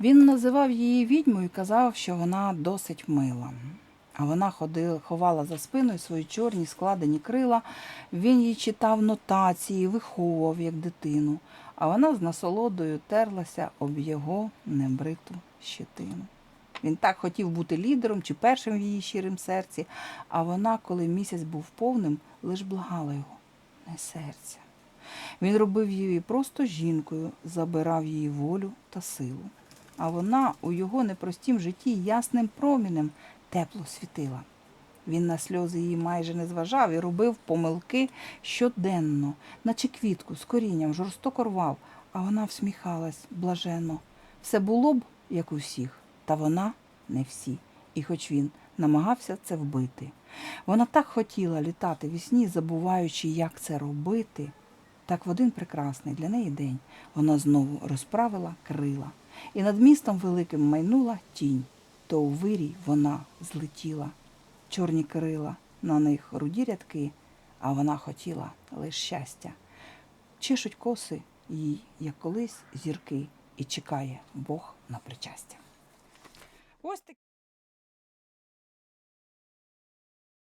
Він називав її відьмою і казав, що вона досить мила. А вона ходила, ховала за спиною свої чорні складені крила. Він їй читав нотації, виховував як дитину, а вона з насолодою терлася об його небриту щетину. Він так хотів бути лідером чи першим в її щирим серці, а вона, коли місяць був повним, лиш благала його, не серця. Він робив її просто жінкою, забирав її волю та силу. А вона у його непростім житті ясним промінем тепло світила. Він на сльози її майже не зважав і робив помилки щоденно, наче квітку з корінням жорстоко рвав, а вона всміхалась блаженно. Все було б, як у всіх, та вона не всі. І хоч він намагався це вбити. Вона так хотіла літати в сні, забуваючи, як це робити. Так в один прекрасний для неї день вона знову розправила крила, і над містом великим майнула тінь, то у вирій вона злетіла. Чорні крила, на них руді рядки, а вона хотіла лиш щастя. Чешуть коси їй, як колись зірки, і чекає Бог на причастя. Ось.